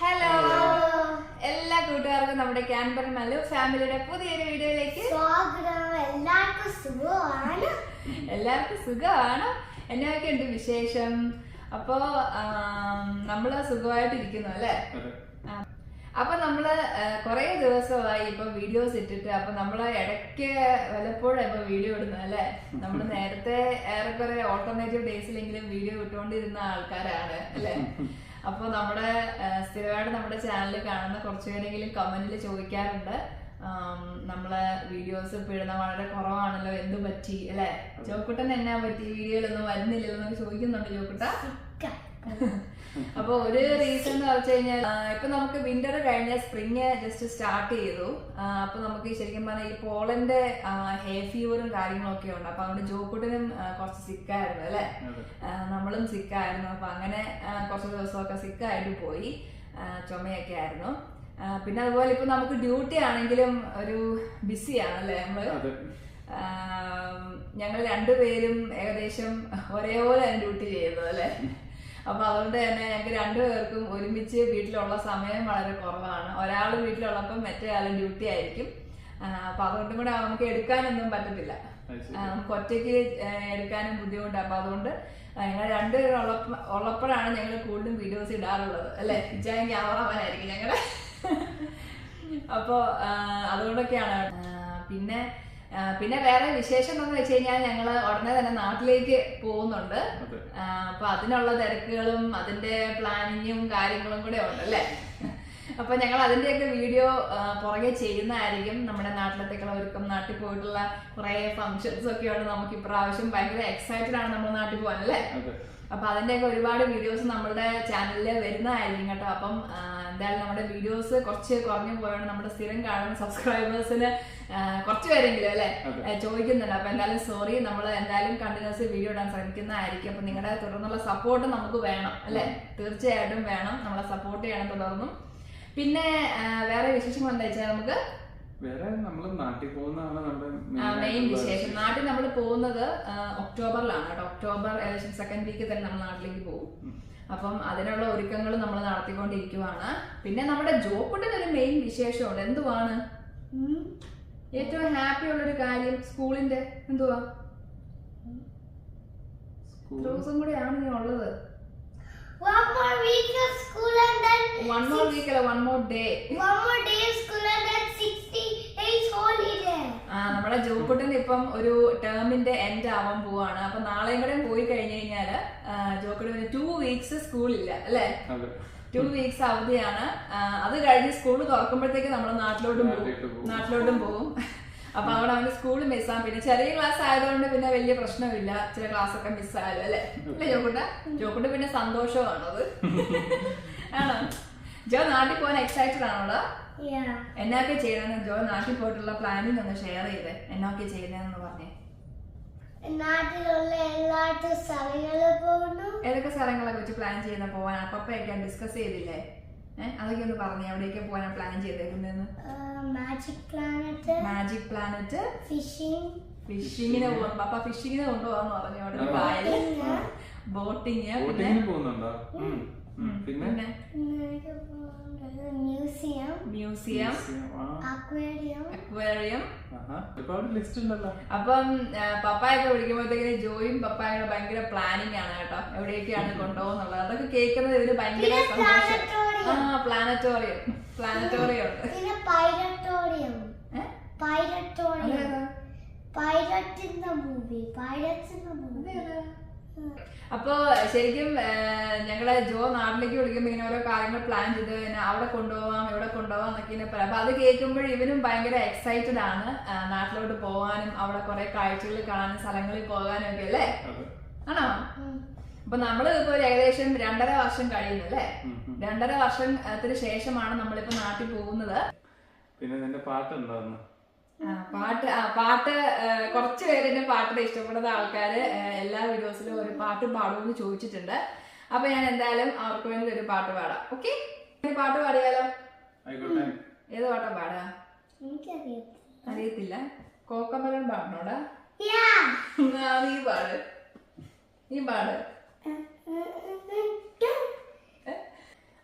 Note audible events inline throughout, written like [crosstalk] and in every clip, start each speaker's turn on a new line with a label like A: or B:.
A: Hello എല്ലാ കൂട്ടുകാർക്കും നമ്മുടെ ക്യാൻബർ മലു ഫാമിലിയുടെ പുതിയൊരു വീഡിയോയിലേക്ക്
B: സ്വാഗതം. എല്ലാവർക്കും സുഖമാണ്?
A: എല്ലാവർക്കും സുഖമാണ്. എന്നൊക്കെ ഉണ്ട് വിശേഷം. അപ്പോ നമ്മൾ സുഖമായിട്ടിരിക്കുന്നു അല്ലേ. അപ്പൊ നമ്മൾ കുറെ ദിവസമായി ഇപ്പൊ വീഡിയോസ് ഇട്ടിട്ട് അപ്പൊ നമ്മൾ ഇടയ്ക്ക് വല്ലപ്പോഴും ഇപ്പൊ വീഡിയോ ഇടുന്നത് അല്ലേ? നമ്മൾ നേരത്തെ ഏറെക്കുറെ ഓൾട്ടർനേറ്റീവ് ഡേയ്സിലെങ്കിലും വീഡിയോ ഇട്ടുകൊണ്ടിരുന്ന ആൾക്കാരാണ് അല്ലേ? അപ്പൊ നമ്മുടെ സ്ഥിരമായിട്ട് നമ്മുടെ ചാനൽ കാണുന്ന കുറച്ചുപേരെങ്കിലും കമന്റിൽ ചോദിക്കാറുണ്ട്. നമ്മളെ വീഡിയോസ് ഇപ്പൊ ഇടുന്ന വളരെ കുറവാണല്ലോ എന്ത് പറ്റി? അല്ലേ? ചോക്കുട്ടൻ എന്നാ പറ്റി? വീഡിയോയിലൊന്നും വരുന്നില്ലല്ലോ എന്നൊക്കെ ചോദിക്കുന്നുണ്ട് ജോക്കുട്ട. അപ്പൊ ഒരു റീസൺ എന്ന് വെച്ച് കഴിഞ്ഞാൽ ഇപ്പൊ നമുക്ക് വിന്റർ കഴിഞ്ഞ സ്പ്രിങ് ജസ്റ്റ് സ്റ്റാർട്ട് ചെയ്തു. അപ്പൊ നമുക്ക് ശരിക്കും പറഞ്ഞാൽ ഈ പോളന്റെ ഹെയർ ഫീവറും കാര്യങ്ങളൊക്കെ ഉണ്ട്. അപ്പൊ അവിടെ ജോക്കുട്ടിനും കുറച്ച് സിക്കായിരുന്നു അല്ലെ? നമ്മളും സിക്കായിരുന്നു അപ്പൊ അങ്ങനെ കുറച്ച് ദിവസമൊക്കെ സിക്കായിട്ട് പോയി. ചുമയൊക്കെ ആയിരുന്നു. പിന്നെ അതുപോലെ ഇപ്പൊ നമുക്ക് ഡ്യൂട്ടി ആണെങ്കിലും ഒരു ബിസിയാണ് അല്ലെ നമ്മൾ? ഞങ്ങൾ രണ്ടുപേരും ഏകദേശം ഒരേപോലെ ഡ്യൂട്ടി ചെയ്യുന്നത് അല്ലേ? അപ്പൊ അതുകൊണ്ട് തന്നെ ഞങ്ങൾക്ക് രണ്ടുപേർക്കും ഒരുമിച്ച് വീട്ടിലുള്ള സമയം വളരെ കുറവാണ്. ഒരാൾ വീട്ടിലുള്ളപ്പം മറ്റേ ആൾ ഡ്യൂട്ടി ആയിരിക്കും. അപ്പൊ അതുകൊണ്ടും കൂടെ നമുക്ക് എടുക്കാനൊന്നും പറ്റത്തില്ല. നമുക്ക് ഒറ്റയ്ക്ക് എടുക്കാനും ബുദ്ധിമുട്ടാണ് അപ്പൊ അതുകൊണ്ട് ഞങ്ങൾ രണ്ടുപേരും ഉള്ളപ്പ ഉള്ളപ്പോഴാണ് ഞങ്ങൾ കൂടുതലും വീഡിയോസ് ഇടാറുള്ളത്. അല്ലെ? ഇജായും ക്യാമറമാനായിരിക്കും ഞങ്ങൾ. അപ്പോ അതുകൊണ്ടൊക്കെയാണ്. പിന്നെ പിന്നെ വേറെ വിശേഷം എന്താണെന്ന് വെച്ച് കഴിഞ്ഞാൽ ഞങ്ങൾ ഉടനെ തന്നെ നാട്ടിലേക്ക് പോകുന്നുണ്ട്. അപ്പൊ അതിനുള്ള തിരക്കുകളും അതിന്റെ പ്ലാനിങ്ങും കാര്യങ്ങളും കൂടെ ഉണ്ട് അല്ലേ? അപ്പൊ ഞങ്ങൾ അതിന്റെയൊക്കെ വീഡിയോ പുറകെ ചെയ്യുന്നതായിരിക്കും. നമ്മുടെ നാട്ടിലത്തേക്കുള്ള ഒരുക്കം നാട്ടിൽ പോയിട്ടുള്ള കുറെ ഫംഗ്ഷൻസ് ഒക്കെ ഉണ്ട്. നമുക്ക് ഇപ്രാവശ്യം ഭയങ്കര എക്സൈറ്റഡ് ആണ് നമ്മൾ നാട്ടിൽ പോകാൻ അല്ലേ? അപ്പൊ അതിന്റെയൊക്കെ ഒരുപാട് വീഡിയോസ് നമ്മുടെ ചാനലിൽ വരുന്നതായിരിക്കും കേട്ടോ. അപ്പം എന്തായാലും നമ്മുടെ വീഡിയോസ് കുറച്ച് കുറഞ്ഞു പോയാണ് നമ്മുടെ സ്ഥിരം കാണുന്ന സബ്സ്ക്രൈബേഴ്സിന് കുറച്ച് പേരെങ്കിലും അല്ലെ? ചോദിക്കുന്നുണ്ട്. അപ്പൊ എന്തായാലും സോറി നമ്മൾ എന്തായാലും കണ്ടിന്യൂസ് വീഡിയോ ഇടാൻ ശ്രമിക്കുന്നതായിരിക്കും. അപ്പൊ നിങ്ങളുടെ തുടർന്നുള്ള സപ്പോർട്ട് നമുക്ക് വേണം അല്ലെ? തീർച്ചയായിട്ടും വേണം. നമ്മളെ സപ്പോർട്ട് ചെയ്യണം തുടർന്നും. പിന്നെ വേറെ വിശേഷങ്ങൾ എന്താ വെച്ചാൽ നമുക്ക്?
C: വേറെ നമ്മൾ നാട്ടിൽ പോകുന്നതാണ് നമ്മുടെ
A: മെയിൻ വിശേഷം. നാട്ടിൽ നമ്മൾ പോകുന്നത് ഒക്ടോബറിലാണ്. കേട്ടോ. ഒക്ടോബർ ഏകദേശം സെക്കൻഡ് വീക്ക് തന്നെ നമ്മൾ നാട്ടിലേക്ക് പോകും. അപ്പം അതിനുള്ള ഒരുക്കങ്ങൾ നമ്മൾ നടത്തിക്കൊണ്ടിരിക്കുവാണ്. പിന്നെ നമ്മുടെ ജോക്കുട്ടിന് ഒരു മെയിൻ വിശേഷമുണ്ട്. എന്തുവാണ്. ഏറ്റവും ഹാപ്പി ഉള്ള ഒരു കാര്യം സ്കൂളിന്റെ എന്തുവാ?
C: ദിവസം
A: ദിവസം കൂടെയാണ് നീ ഉള്ളത്.
B: One more week of school and then
A: one more week അല്ല one more day
B: one more day of school and then 60 days holiday.
A: ആ നമ്മുടെ ജോക്കുട്ടൻ ഇപ്പം ഒരു ടേമിന്റെ എൻഡ് ആവാൻ പോവാണ്. അപ്പൊ നാളെയും കൂടെ പോയി കഴിഞ്ഞു കഴിഞ്ഞാൽ ജോക്കുട്ടന് ടു വീക്സ് സ്കൂളില്ല അല്ലേ?
C: അതെ.
A: ടു വീക്സ് അവധിയാണ്. ആ, അത് കഴിഞ്ഞ് സ്കൂൾ തുറക്കുമ്പോഴത്തേക്ക് നമ്മൾ നാട്ടിലോട്ടും പോകും. നാട്ടിലോട്ടും പോകും. [laughs] അപ്പൊ അവിടെ അവന് സ്കൂൾ മിസ്സാകും പിന്നെ ചെറിയ ക്ലാസ് ആയതുകൊണ്ട് പിന്നെ വലിയ പ്രശ്നമില്ല. ചില ക്ലാസ് ഒക്കെ മിസ്സായാലും അല്ലേ? അല്ലേ ജോക്കുട്ട? ജോക്കുട്ട പിന്നെ അത്. [laughs] ആണോ? ജോ നാട്ടിൽ പോകാൻ എക്സൈറ്റഡ് ആണോടാ?
B: Yeah.
A: എന്നൊക്കെ ചെയ്യണമെന്ന് ജോ നാട്ടിൽ പോയിട്ടുള്ള പ്ലാനിങ് ഒന്ന് ഷെയർ ചെയ്തേ. എന്നൊക്കെ ചെയ്യണമെന്ന് പറഞ്ഞേ.
B: നാട്ടിലുള്ള എല്ലായിടത്തും സ്ഥലങ്ങളിൽ പോകുന്നു
A: ഏതൊക്കെ സ്ഥലങ്ങളെ കുറിച്ച് പ്ലാൻ ചെയ്യുന്ന പോവാൻ അപ്പയൊക്കെ ഡിസ്കസ് ചെയ്തില്ലേ? ഏഹ് അതൊക്കെ ഒന്ന് പറഞ്ഞു എവിടെയൊക്കെ പോകാനാണ് plan ചെയ്തേക്കുന്നതെന്ന്
B: magic planet
A: magic planet
B: fishing
A: ഫിഷിങ്ങിന് പോകും പപ്പ ഫിഷിങ്ങിന് കൊണ്ടുപോകാന്ന് പറഞ്ഞു അവിടെ ഒരു കായൽ ബോട്ടിങ്. പിന്നെ?
C: പോകുന്നുണ്ടോ. പിന്നെ?
B: മ്യൂസിയം.
A: മ്യൂസിയം.
B: അക്വേറിയം.
A: അക്വേറിയം.
C: ഒരുപാട് ലിസ്റ്റ് ഉണ്ടല്ലോ.
A: അപ്പം പപ്പായൊക്കെ വിളിക്കുമ്പോഴത്തേക്കിന് ജോയും പപ്പായുടെ ഭയങ്കര പ്ലാനിങ് ആണ് കേട്ടോ. എവിടെയൊക്കെയാണ് കൊണ്ടുപോകുന്നുള്ളത്? അതൊക്കെ കേൾക്കുന്നത് ഇവർ ഭയങ്കര സന്തോഷം. ആ പ്ലാനറ്റോറിയം പ്ലാനറ്റോറിയം ഉണ്ട്.
B: പൈററ്റോറിയം? In the movie in the movie
A: അപ്പോ ശരിക്കും ഞങ്ങളെ ജോ നാട്ടിലേക്ക് വിളിക്കുമ്പോ ഇങ്ങനെ ഓരോ കാര്യങ്ങൾ പ്ലാൻ ചെയ്ത് പിന്നെ അവിടെ കൊണ്ടുപോവാം ഇവിടെ കൊണ്ടുപോവാം എന്നൊക്കെ ഇങ്ങനെ പറയാം. അപ്പൊ അത് കേൾക്കുമ്പോൾ ഇവനും ഭയങ്കര എക്സൈറ്റഡ് ആണ് നാട്ടിലോട്ട് പോകാനും അവിടെ കുറെ കാഴ്ചകൾ കാണാനും സ്ഥലങ്ങളിൽ പോകാനും ഒക്കെ അല്ലേ? ആണോ? അപ്പൊ നമ്മൾ ഇപ്പൊ ഏകദേശം രണ്ടര വർഷം കഴിയുന്നു അല്ലേ?
C: ഉം, ഉം.
A: രണ്ടര വർഷത്തിന് ശേഷമാണ് നമ്മളിപ്പോ നാട്ടിൽ പോകുന്നത്.
C: പിന്നെ നിന്റെ പാട്ട്
A: ആ, പാട്ട് ആ പാട്ട് കുറച്ച് പേര് എന്നെ പാട്ടിന് ഇഷ്ടപ്പെടുന്ന ആൾക്കാര് എല്ലാ വീഡിയോസിലും ഒരു പാട്ട് പാടുമെന്ന് ചോദിച്ചിട്ടുണ്ട്. അപ്പൊ ഞാൻ എന്തായാലും അവർക്ക് വേണ്ടി ഒരു പാട്ട് പാടാം. ഓക്കെ പാട്ട് പാടിയാലോ? ഏത് പാട്ടാ പാടാ അറിയത്തില്ല. കോക്കമലൻ പാടണോടാ? നീ പാട്. നീ പാട്.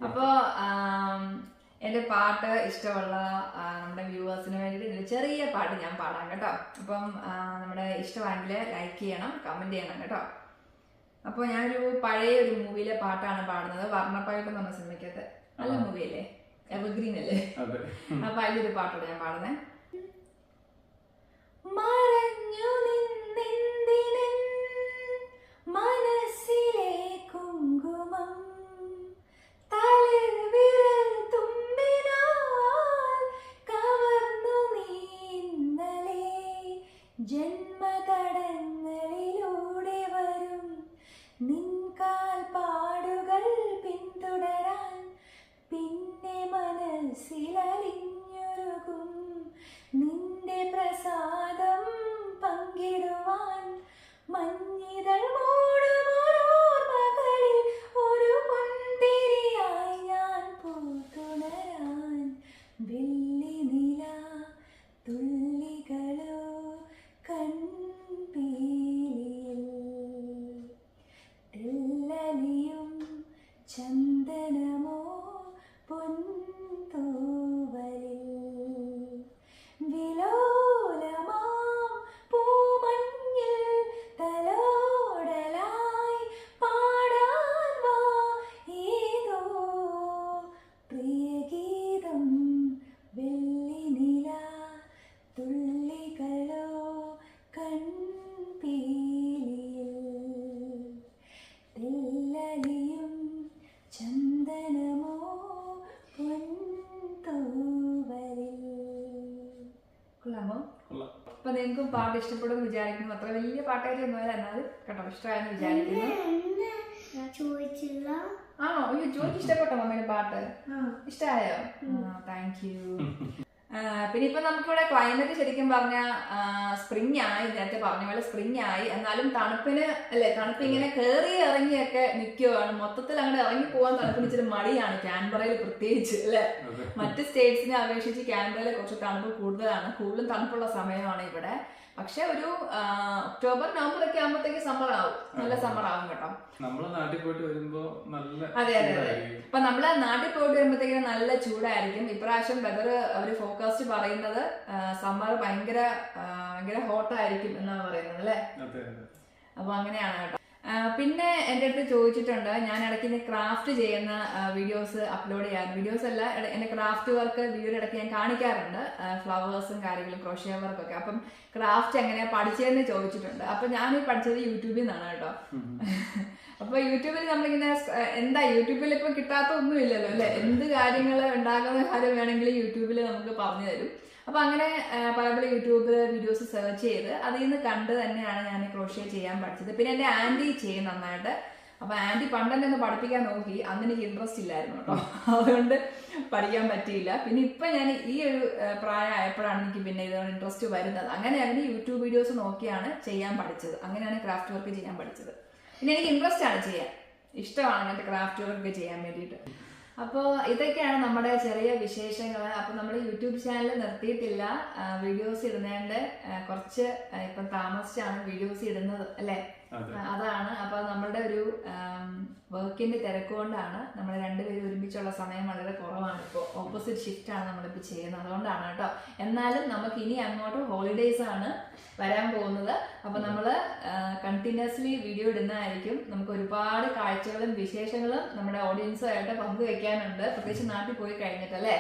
A: അപ്പോ എന്റെ പാട്ട് ഇഷ്ടമുള്ള നമ്മുടെ വ്യൂവേഴ്സിന് വേണ്ടിയിട്ട് ഇതിൽ ചെറിയ പാട്ട് ഞാൻ പാടാം കേട്ടോ. അപ്പം നമ്മുടെ ഇഷ്ടമാണെങ്കിൽ ലൈക്ക് ചെയ്യണം കമന്റ് ചെയ്യണം കേട്ടോ. അപ്പോൾ ഞാനൊരു പഴയ ഒരു മൂവിയിലെ പാട്ടാണ് പാടുന്നത്. വർണപ്പായിട്ട് എന്ന് പറഞ്ഞ സിനിമയ്ക്കകത്ത്. നല്ല മൂവിയല്ലേ? എവർഗ്രീൻ അല്ലേ?
C: അതെ.
A: അപ്പൊ അതിലൊരു പാട്ടാണ് ഞാൻ പാടുന്നേ. കൊള്ളാമോ അപ്പൊ നിങ്ങൾക്കും പാട്ട് ഇഷ്ടപ്പെടും വിചാരിക്കുന്നു. അത്ര വലിയ പാട്ടുകാരൊന്നുമല്ല എന്നാലും കേട്ടോ ഇഷ്ടമായെന്ന് വിചാരിക്കുന്നു.
B: ചോദിച്ചില്ല.
A: ആണോ? അയ്യോ ജോലിക്ക് ഇഷ്ടപ്പെട്ടോ മമ്മയുടെ പാട്ട്? ഇഷ്ടമായോ താങ്ക് യു പിന്നെ ഇപ്പൊ നമുക്കിവിടെ ക്ലൈമറ്റ് ശരിക്കും പറഞ്ഞ സ്പ്രിംഗ് ആയി നേരത്തെ പറഞ്ഞ പോലെ സ്പ്രിംഗ് ആയി എന്നാലും തണുപ്പിന് അല്ലെ തണുപ്പ് ഇങ്ങനെ കയറി ഇറങ്ങിയൊക്കെ നിൽക്കുകയാണ് മൊത്തത്തിൽ അങ്ങോട്ട് ഇറങ്ങി പോകാൻ തണുപ്പിന് ഇച്ചിരി മടിയാണ് ക്യാൻബറയിൽ പ്രത്യേകിച്ച് അല്ലെ? മറ്റ് സ്റ്റേറ്റ്സിനെ അപേക്ഷിച്ച് ക്യാൻബറയിൽ കുറച്ച് തണുപ്പ് കൂടുതലാണ്. കൂടുതലും തണുപ്പുള്ള സമയമാണ് ഇവിടെ. പക്ഷെ ഒരു ഒക്ടോബർ നവംബർ ഒക്കെ ആകുമ്പോഴത്തേക്ക് സമ്മർ ആവും നല്ല സമ്മർ ആവും കേട്ടോ.
C: നമ്മൾ നാട്ടിൽ പോയിട്ട് വരുമ്പോ നല്ല
A: അതെ അതെ അതെ. അപ്പൊ നമ്മൾ നാട്ടിൽ പോയിട്ട് വരുമ്പോഴത്തേക്കും നല്ല ചൂടായിരിക്കും. ഇപ്രാവശ്യം വെതർ ഒരു ഫോക്കാസ്റ്റ് പറയുന്നത് സമ്മർ ഭയങ്കര ഭയങ്കര ഹോട്ടായിരിക്കും എന്നാണ് പറയുന്നത് അല്ലേ? അപ്പൊ അങ്ങനെയാണ് കേട്ടോ. പിന്നെ എന്റെ അടുത്ത് ചോദിച്ചിട്ടുണ്ട് ഞാൻ ഇടയ്ക്ക് ഇന്ന് ക്രാഫ്റ്റ് ചെയ്യുന്ന വീഡിയോസ് അപ്ലോഡ് ചെയ്യാൻ വീഡിയോസ് അല്ല എന്റെ ക്രാഫ്റ്റ് വർക്ക് വീഡിയോ ഇടയ്ക്ക് ഞാൻ കാണിക്കാറുണ്ട്. ഫ്ലവേഴ്സും കാര്യങ്ങളും ക്രോഷ്യ വർക്കൊക്കെ അപ്പം ക്രാഫ്റ്റ് എങ്ങനെയാ പഠിച്ചതെന്ന് ചോദിച്ചിട്ടുണ്ട്. അപ്പൊ ഞാൻ ഈ പഠിച്ചത് യൂട്യൂബിൽ നിന്നാണ് കേട്ടോ. അപ്പൊ യൂട്യൂബിൽ നമ്മളിങ്ങനെ എന്താ യൂട്യൂബിൽ ഇപ്പൊ കിട്ടാത്ത ഒന്നും ഇല്ലല്ലോ അല്ലെ? എന്ത് കാര്യങ്ങൾ ഉണ്ടാകുന്ന കാര്യം വേണമെങ്കിലും യൂട്യൂബിൽ നമുക്ക് പറഞ്ഞു തരും അപ്പൊ അങ്ങനെ പല പല യൂട്യൂബ് വീഡിയോസ് സെർച്ച് ചെയ്ത് അതിൽ നിന്ന് കണ്ട് തന്നെയാണ് ഞാൻ ക്രോഷ്യ ചെയ്യാൻ പഠിച്ചത്. പിന്നെ എന്റെ ആന്റി ചെയ്യും നന്നായിട്ട്. അപ്പൊ ആന്റി പണ്ടെന്നെ ഒന്ന് പഠിപ്പിക്കാൻ നോക്കി. അന്ന് എനിക്ക് ഇൻട്രസ്റ്റ് ഇല്ലായിരുന്നു കേട്ടോ. [laughs] അതുകൊണ്ട് പഠിക്കാൻ പറ്റിയില്ല. പിന്നെ ഇപ്പൊ ഞാൻ ഈ ഒരു പ്രായമായപ്പോഴാണ് എനിക്ക് പിന്നെ ഇതോട് ഇൻട്രസ്റ്റ് വരുന്നത്. അങ്ങനെയാണ് യൂട്യൂബ് വീഡിയോസ് നോക്കിയാണ് ചെയ്യാൻ പഠിച്ചത്. അങ്ങനെയാണ് ക്രാഫ്റ്റ് വർക്ക് ചെയ്യാൻ പഠിച്ചത്. പിന്നെ എനിക്ക് ഇൻട്രസ്റ്റ് ആണ് ചെയ്യാൻ. ഇഷ്ടമാണ് അങ്ങനത്തെ ക്രാഫ്റ്റ് വർക്ക് ചെയ്യാൻ വേണ്ടിയിട്ട്. അപ്പോൾ ഇതൊക്കെയാണ് നമ്മുടെ ചെറിയ വിശേഷങ്ങൾ അപ്പോൾ നമ്മൾ യൂട്യൂബ് ചാനൽ നിർത്തിയിട്ടില്ല. വീഡിയോസ് ഇടുന്നതിന്റെ കുറച്ച് ഇപ്പം താമസിച്ചാണ് വീഡിയോസ് ഇടുന്നത് അല്ലേ? അതാണ്. അപ്പൊ നമ്മളുടെ ഒരു വർക്കിന്റെ തിരക്ക് കൊണ്ടാണ് നമ്മൾ രണ്ടുപേരും ഒരുമിച്ചുള്ള സമയം വളരെ കുറവാണ്. ഇപ്പോൾ ഓപ്പോസിറ്റ് ഷിഫ്റ്റ് ആണ് നമ്മളിപ്പോൾ ചെയ്യുന്നത്. അതുകൊണ്ടാണ് കേട്ടോ. എന്നാലും നമുക്ക് ഇനി അങ്ങോട്ട് ഹോളിഡേയ്സ് ആണ് വരാൻ പോകുന്നത്. അപ്പൊ നമ്മൾ കണ്ടിന്യൂസ്ലി വീഡിയോ ഇടുന്നതായിരിക്കും. നമുക്ക് ഒരുപാട് കാഴ്ചകളും വിശേഷങ്ങളും നമ്മുടെ ഓഡിയൻസുമായിട്ട് പങ്കുവെക്കാനുണ്ട്. പ്രത്യേകിച്ച് നാട്ടിൽ പോയി കഴിഞ്ഞിട്ടല്ലേ?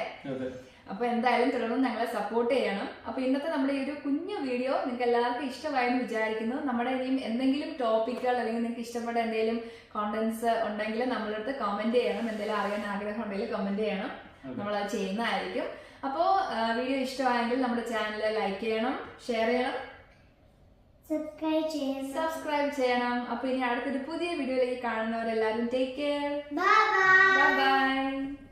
C: അതെ
A: അപ്പൊ എന്തായാലും തുടർന്ന് ഞങ്ങളെ സപ്പോർട്ട് ചെയ്യണം. അപ്പോൾ ഇന്നത്തെ നമ്മുടെ ഈ ഒരു കുഞ്ഞു വീഡിയോ നിങ്ങൾക്ക് എല്ലാവർക്കും ഇഷ്ടമായെന്ന് വിചാരിക്കുന്നു. നമ്മുടെ ഇനിയും എന്തെങ്കിലും ടോപ്പിക്കുകൾ അല്ലെങ്കിൽ നിങ്ങൾക്ക് ഇഷ്ടപ്പെട്ട എന്തെങ്കിലും കോണ്ടന്റ്സ് ഉണ്ടെങ്കിൽ നമ്മളെ അടുത്ത് കമന്റ് ചെയ്യണം. എന്തെങ്കിലും അറിയാൻ ആഗ്രഹം ഉണ്ടെങ്കിൽ കമന്റ് ചെയ്യണം. നമ്മൾ അത് ചെയ്യുന്നതായിരിക്കും. അപ്പോൾ വീഡിയോ ഇഷ്ടമായെങ്കിൽ നമ്മുടെ ചാനൽ ലൈക്ക് ചെയ്യണം ഷെയർ ചെയ്യണം.
B: സബ്സ്ക്രൈബ് ചെയ്യണം.
A: സബ്സ്ക്രൈബ് ചെയ്യണം. അപ്പൊ ഇനി അടുത്തൊരു പുതിയ വീഡിയോയിലേക്ക് കാണുന്നവരെല്ലാവരും take care
B: bye bye
A: bye bye